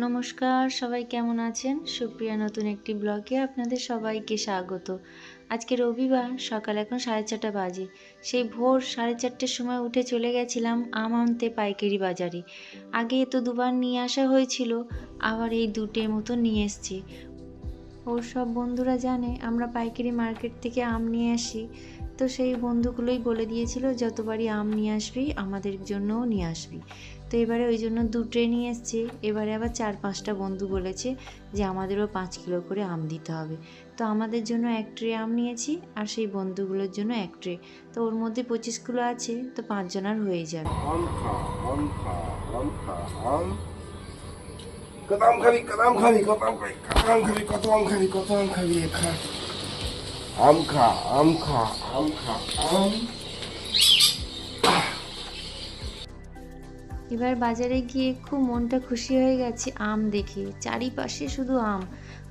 নমস্কার, সবাই কেমন আছেন? সুপ্রিয়া, নতুন একটি ব্লগে আপনাদের সবাইকে স্বাগত। আজকে রবিবার, সকাল এখন সাড়ে চারটা বাজে। সেই ভোর সাড়ে চারটের সময় উঠে চলে গেছিলাম আম আনতে পাইকারি বাজারে। আগে তো দুবার নিয়ে আসা হয়েছিল, আবার এই দুটের মতো নিয়ে এসছি। ওর সব বন্ধুরা জানে, আমরা পাইকারি মার্কেট থেকে আম নিয়ে আসি। তো সেই বন্ধুগুলোই বলে দিয়েছিল, যতবারই আম নিয়ে আসবি, আমাদের জন্যও নিয়ে আসবি। তো এবারে ওই জন্য দু ট্রে নিয়ে এসছে। এবারে আবার চার পাঁচটা বন্ধু বলেছে যে আমাদেরও পাঁচ কিলো করে আম দিতে হবে। তো আমাদের জন্য এক ট্রে আম নিয়েছি আর সেই বন্ধুগুলোর জন্য এক ট্রে। তো ওর মধ্যে পঁচিশ কিলো আছে, তো পাঁচজনার হয়ে যাবে। আম আম আম আম। খা। আম খা আম খা আম খা এবার বাজারে গিয়ে খুব মনটা খুশি হয়ে গেছে আম দেখে। চারিপাশে শুধু আম।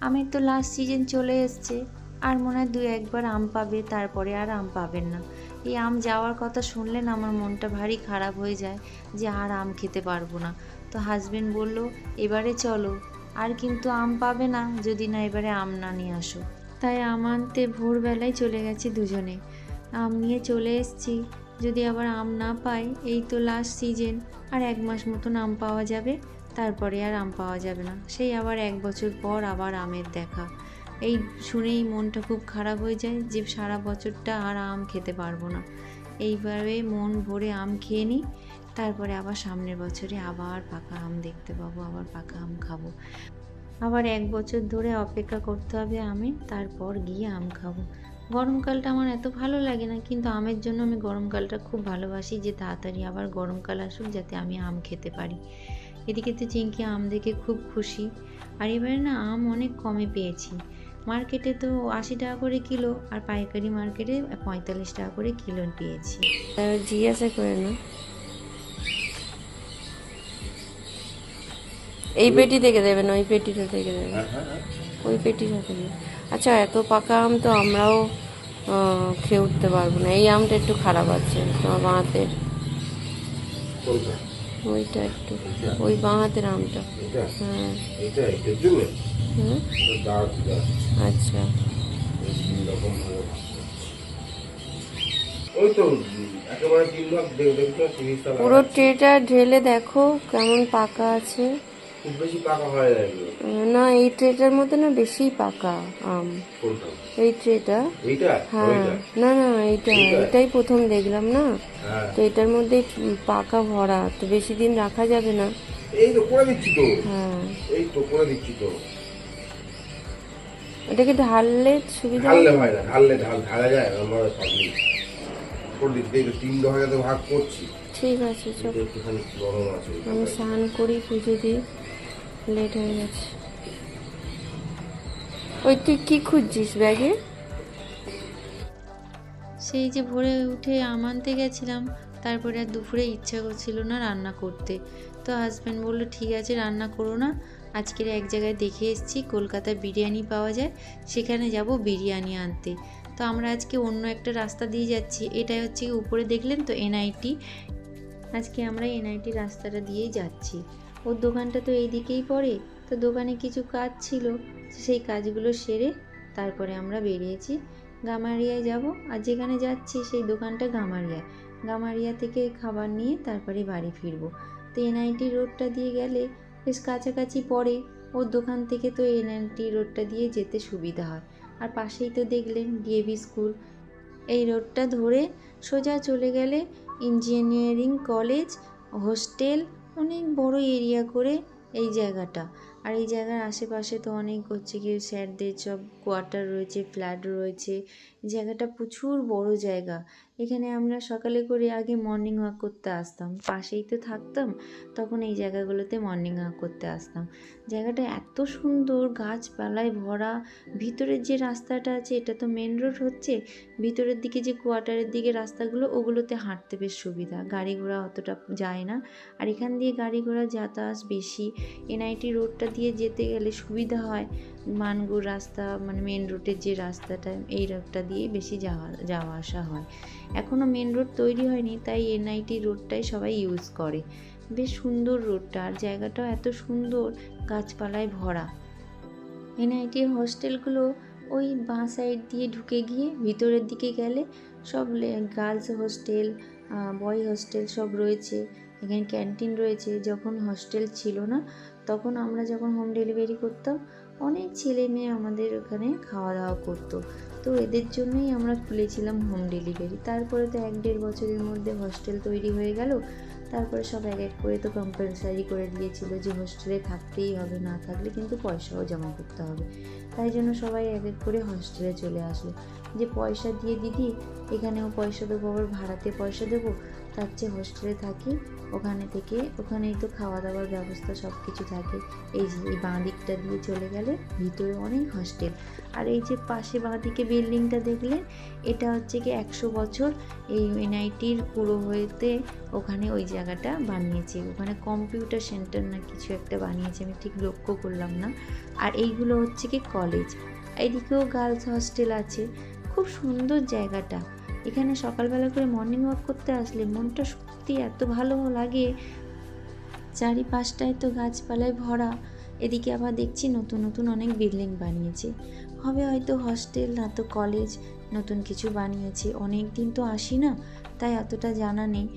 আমের তো লাস্ট সিজন চলে এসছে। আর মনে হয় দু একবার আম পাবে, তারপরে আর আম পাবেন না। এই আম যাওয়ার কথা শুনলেন আমার মনটা ভারী খারাপ হয়ে যায় যে আর আম খেতে পারব না। তো হাজবেন্ড বলল, এবারে চলো। আর কিন্তু আম পাবে না, যদি না এবারে আম না নিয়ে আসো। তাই আম আনতে ভোরবেলায় চলে গেছি দুজনে। আম নিয়ে চলে এসেছি। যদি আবার আম না পাই, এই তো লাস্ট সিজন আর এক মাস মতন আম পাওয়া যাবে, তারপরে আর আম পাওয়া যাবে না। সেই আবার এক বছর পর আবার আমের দেখা। এই শুনেই মনটা খুব খারাপ হয়ে যায় যে সারা বছরটা আর আম খেতে পারব না। এইভাবে মন ভরে আম খেয়ে নিই, তারপরে আবার সামনের বছরে আবার পাকা আম দেখতে পাবো, আবার পাকা আম খাব। আবার এক বছর ধরে অপেক্ষা করতে হবে আমি তারপর গিয়ে আম খাব। গরমকালটা আমার এত ভালো লাগে না কিন্তু আমের জন্য আমি গরমকালটা খুব ভালোবাসি যে তাড়াতাড়ি আবার গরমকাল আসুক যাতে আমি আম খেতে পারি। এদিকে তো চিঙ্কি আম দেখে খুব খুশি। আর এবারে না আম অনেক কমে পেয়েছি। মার্কেটে তো আশি টাকা করে কিলো আর পাইকারি মার্কেটে পঁয়তাল্লিশ টাকা করে কিলো পেয়েছি। জিজ্ঞাসা করে না? এই পেটি থেকে দেবেন ওই পেটিটা থেকে দেবেন। হ্যাঁ হ্যাঁ হ্যাঁ। ওই পেটিটা থেকে। আচ্ছা এত পাকা আম তো আমরাও খেয়ে উঠতে পারব না। এই আমটা একটু খারাপ আছে তোমার বাঁ হাতের ওইটা একটু ওই বাঁ হাতের আমটা হ্যাঁ। আচ্ছা। পুরো ট্রেটা ঢেলে দেখো কেমন পাকা আছে। খুব বেশি পাকা হয় না না এই ট্রেটার মধ্যে না বেশি পাকা আম। এই ট্রেটা? হ্যাঁ। না না এইটা? এটাই প্রথম দেখলাম না? হ্যাঁ। তো এটার মধ্যে পাকা ভরা তো বেশি দিন রাখা যাবে না। এই তো করে দিচ্ছি তো। হ্যাঁ। এই তো করে দিচ্ছি তো। এটাকে ঢাললে সুবিধা ঢাললে হয় না ঢাললে ঢাল ঢালা যায় আমরা পাবলি করে দিচ্ছি এই তো তিন ভাগে তো ভাগ করছি। ঠিক আছে চল। আমি স্নান করি পুজো দিই। লেট হয়ে গেছে। ওই তুই কি খুঁজছিস ব্যাগে? সেই যে ভোরে উঠে আম আনতে গেছিলাম, তারপরে আর দুপুরে ইচ্ছা করছিল না রান্না করতে। তো হাজব্যান্ড বলল, ঠিক আছে, রান্না করো না। আজকের এক জায়গায় দেখে এসেছি, কলকাতায় বিরিয়ানি পাওয়া যায়, সেখানে যাব বিরিয়ানি আনতে। তো আমরা আজকে অন্য একটা রাস্তা দিয়ে যাচ্ছি, এটাই হচ্ছে উপরে দেখলেন তো এনআইটি? আজকে আমরা এনআইটি রাস্তাটা দিয়েই যাচ্ছি। ওর দোকানটা তো এই দিকেই পড়ে। তো দোকানে কিছু কাজ ছিল সেই কাজগুলো সেরে তারপরে আমরা বেরিয়েছি গামারিয়ায় যাব। আর যেখানে যাচ্ছি সেই দোকানটা গামারিয়ায় গামারিয়া থেকে খাবার নিয়ে তারপরে বাড়ি ফিরবো। তো এনআইটি রোডটা দিয়ে গেলে বেশ কাছাকাছি পড়ে। ওর দোকান থেকে তো এনআইটি রোডটা দিয়ে যেতে সুবিধা হয়। আর পাশেই তো দেখলেন ডিএভি স্কুল। এই রোডটা ধরে সোজা চলে গেলে ইঞ্জিনিয়ারিং কলেজ হোস্টেল অনেক বড় এরিয়া করে এই জায়গাটা। আর এই জায়গার আশেপাশে তো অনেক হচ্ছে কি স্যারদের সব কোয়ার্টার রয়েছে, ফ্ল্যাট রয়েছে। জায়গাটা প্রচুর বড় জায়গা। এখানে আমরা সকালে করে আগে মর্নিং ওয়াক করতে আসতাম। পাশেই তো থাকতাম, তখন এই জায়গাগুলোতে মর্নিং ওয়াক করতে আসতাম। জায়গাটা এত সুন্দর, গাছপালায় ভরা, ভিতরের যে রাস্তাটা আছে, এটা তো মেন রোড হচ্ছে, ভিতরের দিকে যে কোয়ার্টারের দিকে রাস্তাগুলো, ওগুলোতে হাঁটতে বেশ সুবিধা। গাড়ি ঘোড়া অতটা যায় না। আর এখান দিয়ে গাড়ি ঘোড়া যাতায়াত বেশি। এনআইটি রোডটা দিয়ে যেতে গেলে সুবিধা হয়। মানগুর রাস্তা মানে মেন রোডের যে রাস্তাটা, এই রোডটা দিয়ে বেশি যাওয়া যাওয়া আসা হয়। এখনও মেন রোড তৈরি হয়নি, তাই এনআইটি রোডটাই সবাই ইউজ করে। বেশ সুন্দর রোডটা আর জায়গাটাও এত সুন্দর, গাছপালায় ভরা। এনআইটির হোস্টেলগুলো ওই বাঁ সাইড দিয়ে ঢুকে গিয়ে ভিতরের দিকে গেলে সব গার্লস হোস্টেল বয় হোস্টেল সব রয়েছে। এখানে ক্যান্টিন রয়েছে। যখন হস্টেল ছিল না, তখন আমরা যখন হোম ডেলিভারি করতাম অনেক ছেলে মেয়ে আমাদের ওখানে খাওয়া দাওয়া করতো। তো এদের জন্যই আমরা খুলেছিলাম হোম ডেলিভারি তারপরে তো এক দেড় বছরের মধ্যে হস্টেল তৈরি হয়ে গেল। তারপরে সব এক এক করে তো কম্পালসারি করে দিয়েছিল যে হোস্টেলে থাকতেই হবে, না থাকলে কিন্তু পয়সাও জমা করতে হবে। তাই জন্য সবাই এক এক করে হস্টেলে চলে আসলো। যে পয়সা দিয়ে দিদি, এখানেও পয়সা দেবো, আবার ভাড়াতে পয়সা দেবো, তার চেয়ে হোস্টেলে থাকি, ওখানে থেকে, ওখানেই তো খাওয়া দাওয়ার ব্যবস্থা সব কিছু থাকে। এই যে, এই বাঁ দিকটা দিয়ে চলে গেলে ভিতরে অনেক হস্টেল আর এই যে পাশে বাঁ দিকে বিল্ডিংটা দেখলে, এটা হচ্ছে কি একশো বছর এই এনআইটির পুরো হয়েতে ওখানে ওই জায়গাটা বানিয়েছে। ওখানে কম্পিউটার সেন্টার না কিছু একটা বানিয়েছে, আমি ঠিক লক্ষ্য করলাম না। আর এইগুলো হচ্ছে কি কলেজ এইদিকেও গার্লস হস্টেল আছে। খুব সুন্দর জায়গাটা। এখানে সকালবেলা করে মর্নিং ওয়াক করতে আসলে মনটা সত্যি এত ভালো লাগে। চারিপাশটায় তো গাছপালায় ভরা, এদিকে আবার দেখছি নতুন নতুন অনেক বিল্ডিং বানিয়েছে। হবে হয়তো হস্টেল না তো কলেজ নতুন কিছু বানিয়েছে। অনেক দিন তো আসি না তাই এতটা জানা নেই।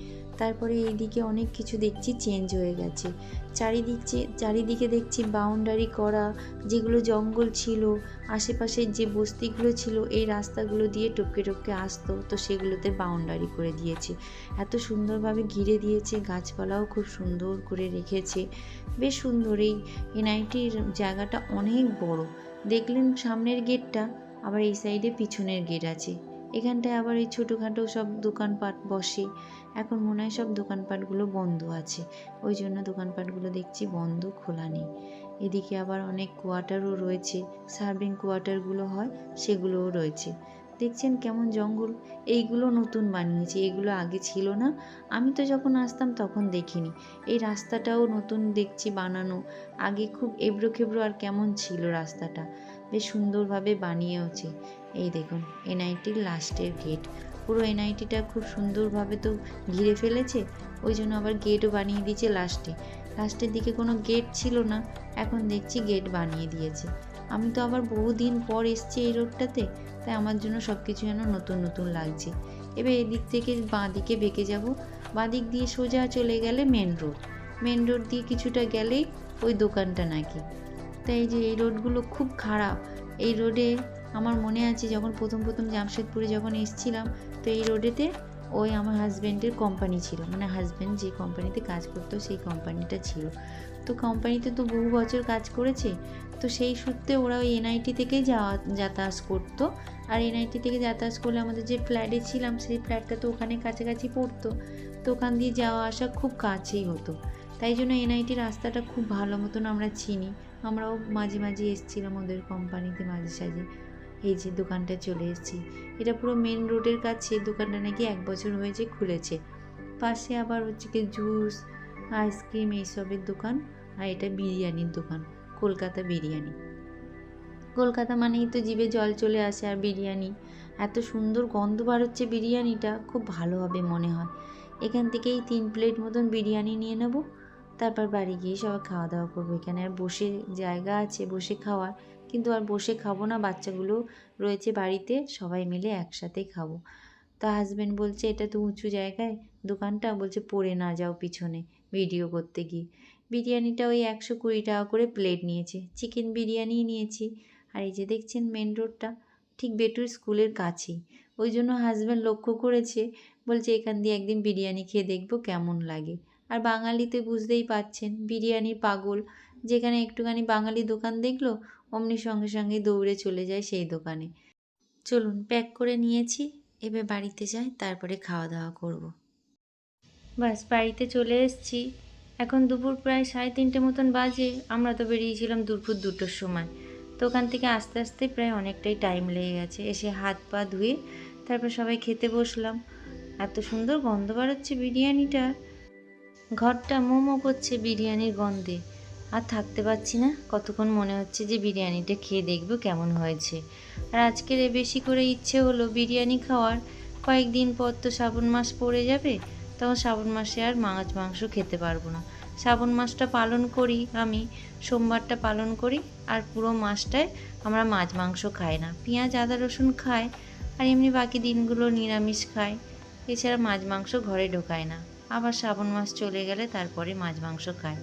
তারপরে এইদিকে অনেক কিছু দেখছি চেঞ্জ হয়ে গেছে। চারিদিকে চারিদিকে দেখছি বাউন্ডারি করা, যেগুলো জঙ্গল ছিল, আশেপাশের যে বস্তিগুলো ছিল, এই রাস্তাগুলো দিয়ে টপকে টপকে আসতো, তো সেগুলোতে বাউন্ডারি করে দিয়েছে। এত সুন্দরভাবে ঘিরে দিয়েছে, গাছপালাও খুব সুন্দর করে রেখেছে। বেশ সুন্দর, এই এনআইটির জায়গাটা অনেক বড়। দেখলেন সামনের গেটটা আবার এই সাইডে পিছনের গেট আছে। এখানটায় আবার এই ছোটোখাটো সব দোকানপাট বসে। এখন মনে হয় সব দোকানপাটগুলো বন্ধ আছে। ওই জন্য দোকানপাটগুলো দেখছি বন্ধ, খোলা নেই। এদিকে আবার অনেক কোয়ার্টারও রয়েছে। সার্ভিং কোয়ার্টারগুলো হয়, সেগুলোও রয়েছে। দেখছেন কেমন জঙ্গল? এইগুলো নতুন বানিয়েছে, এগুলো আগে ছিল না। আমি তো যখন আসতাম তখন দেখিনি। এই রাস্তাটাও নতুন দেখছি বানানো। আগে খুব এবড়ো খেবড়ো আর কেমন ছিল রাস্তাটা। বেশ সুন্দরভাবে বানিয়েওছে। এই দেখুন এনআইটির লাস্টের গেট পুরো এনআইটিটা খুব সুন্দরভাবে তো ঘিরে ফেলেছে, ওই জন্য আবার গেটও বানিয়ে দিয়েছে লাস্টে লাস্টের দিকে কোনো গেট ছিল না, এখন দেখছি গেট বানিয়ে দিয়েছে। আমি তো আবার বহুদিন পর এসছি এই রোডটাতে তাই আমার জন্য সব কিছু যেন নতুন নতুন লাগছে। এবার এদিক থেকে বাঁ দিকে বেঁকে যাব। বাঁ দিক দিয়ে সোজা চলে গেলে মেন রোড মেন রোড দিয়ে কিছুটা গেলেই ওই দোকানটা নাকি। তাই যে এই রোডগুলো খুব খারাপ, এই রোডে আমার মনে আছে যখন প্রথম প্রথম জামশেদপুরে যখন এসেছিলাম, তো এই রোডেতে ওই আমার হাজব্যান্ডের কোম্পানি ছিল। মানে হাজব্যান্ড যে কোম্পানিতে কাজ করতো, সেই কোম্পানিটা ছিল। তো কোম্পানিতে তো বহু বছর কাজ করেছে, তো সেই সূত্রে ওরা ওই এনআইটি থেকেই যাওয়া, যাতায়াত করতো। আর এনআইটি থেকে যাতায়াত করলে আমাদের যে ফ্ল্যাটে ছিলাম, সেই ফ্ল্যাটটা তো ওখানে কাছাকাছি পড়তো। তো ওখান দিয়ে যাওয়া আসা খুব কাছেই হতো। তাই জন্য এনআইটি রাস্তাটা খুব ভালো মতন আমরা চিনি। আমরাও মাঝে মাঝে এসেছিলাম ওদের কোম্পানিতে মাঝে সাঝে। এই যে দোকানটা চলে এসেছি। এটা পুরো মেন রোডের কাছে দোকানটা নাকি এক বছর হয়েছে খুলেছে। পাশে আবার হচ্ছে কি জুস আইসক্রিম এইসবের দোকান আর এটা বিরিয়ানির দোকান, কলকাতা বিরিয়ানি। কলকাতা মানেই তো জিভে জল চলে আসে আর বিরিয়ানি। এত সুন্দর গন্ধ বার হচ্ছে বিরিয়ানিটা, খুব ভালো হবে মনে হয়। এখান থেকেই তিন প্লেট মতন বিরিয়ানি নিয়ে নেব, তারপর বাড়ি গিয়ে সবাই খাওয়া দাওয়া করব। এখানে আর বসে জায়গা আছে, বসে খাওয়ার। কিন্তু আর বসে খাব না, বাচ্চাগুলো রয়েছে বাড়িতে, সবাই মিলে একসাথেই খাব। তা হাজব্যান্ড বলছে, এটা তো উঁচু জায়গায়, দোকানটা? বলছে, পড়ে না, যাও পিছনে ভিডিও করতে গিয়ে। বিরিয়ানিটা ওই একশো কুড়ি টাকা করে প্লেট নিয়েছে। চিকেন বিরিয়ানি নিয়েছি। আর এই যে দেখছেন মেন রোডটা ঠিক বেটুর স্কুলের কাছেই। ওই জন্য হাজব্যান্ড লক্ষ্য করেছে, বলছে, এখান দিয়ে একদিন বিরিয়ানি খেয়ে দেখব কেমন লাগে। আর বাঙালিতে বুঝতেই পাচ্ছেন বিরিয়ানির পাগল। যেখানে একটুখানি বাঙালি দোকান দেখল অমনি সঙ্গে সঙ্গে দৌড়ে চলে যায় সেই দোকানে। চলুন প্যাক করে নিয়েছি। এবার বাড়িতে যাই, তারপরে খাওয়া দাওয়া করব। বাস, বাড়িতে চলে এসেছি। এখন দুপুর প্রায় সাড়ে তিনটে মতন বাজে। আমরা তো বেরিয়েছিলাম দুপুর দুটোর সময়। তো ওখান থেকে আস্তে আস্তে প্রায় অনেকটাই টাইম লেগে গেছে। এসে হাত পা ধুয়ে তারপর সবাই খেতে বসলাম। এত সুন্দর গন্ধ বার হচ্ছে ঘরটা মোমো করছে বিরিয়ানির গন্ধে। আর থাকতে পারছি না। কতক্ষণ মনে হচ্ছে যে বিরিয়ানিটা খেয়ে দেখব কেমন হয়েছে। আর আজকের এ বেশি করে ইচ্ছে হলো বিরিয়ানি খাওয়ার। কয়েকদিন পর তো শ্রাবণ মাস পড়ে যাবে, তখন শ্রাবণ মাসে আর মাছ মাংস খেতে পারব না। শ্রাবণ মাসটা পালন করি আমি, সোমবারটা পালন করি, আর পুরো মাসটায় আমরা মাছ মাংস খাই না। পেঁয়াজ, আদা, রসুন খাই, আর এমনি বাকি দিনগুলো নিরামিষ খাই। এছাড়া মাছ মাংস ঘরে ঢোকায় না। আবার শ্রাবণ মাস চলে গেলে তারপরে মাছ মাংস খায়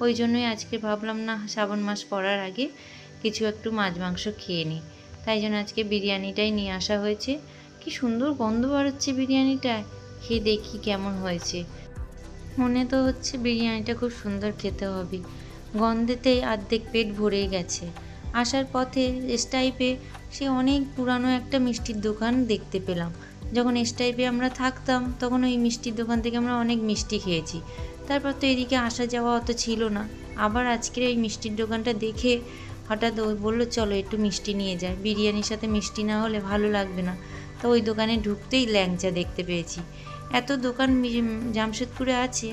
ওই জন্যই আজকে ভাবলাম, না, শ্রাবণ মাস পড়ার আগে কিছু একটু মাছ মাংস খেয়ে নিই। তাই জন্য আজকে বিরিয়ানিটাই নিয়ে আসা হয়েছে। কি সুন্দর গন্ধ বেরোচ্ছে বিরিয়ানিটায়। খেয়ে দেখি কেমন হয়েছে। মনে তো হচ্ছে বিরিয়ানিটা খুব সুন্দর খেতে হবে। গন্ধেতেই অর্ধেক পেট ভরেই গেছে। আসার পথে স্টাইপে সে অনেক পুরানো একটা মিষ্টির দোকান দেখতে পেলাম। যখন স্টাইপে আমরা থাকতাম, তখন ওই মিষ্টির দোকান থেকে আমরা অনেক মিষ্টি খেয়েছি। তারপর তো এদিকে আসা যাওয়া অত ছিল না। আবার আজকের এই মিষ্টির দোকানটা দেখে হঠাৎ ও বলল, চলো একটু মিষ্টি নিয়ে যায় বিরিয়ানির সাথে মিষ্টি না হলে ভালো লাগবে না। তো ওই দোকানে ঢুকতেই ল্যাংচা দেখতে পেয়েছি। এত দোকান জামশেদপুরে আছে,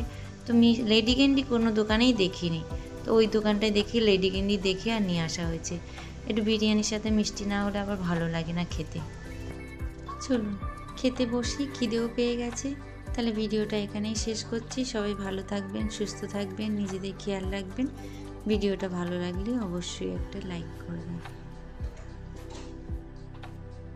তো মি, লেডি ক্যান্ডি কোনো দোকানেই দেখিনি। তো ওই দোকানটায় দেখে লেডি ক্যান্ডি দেখে আর নিয়ে আসা হয়েছে। একটু বিরিয়ানির সাথে মিষ্টি না হলে আবার ভালো লাগে না খেতে। চলুন, খেতে বসি, খিদেও পেয়ে গেছে। তাহলে ভিডিওটা এখানেই শেষ করছি। সবাই ভালো থাকবেন, সুস্থ থাকবেন, নিজেদের খেয়াল রাখবেন। ভিডিওটা ভালো লাগলে অবশ্যই একটা লাইক করবেন।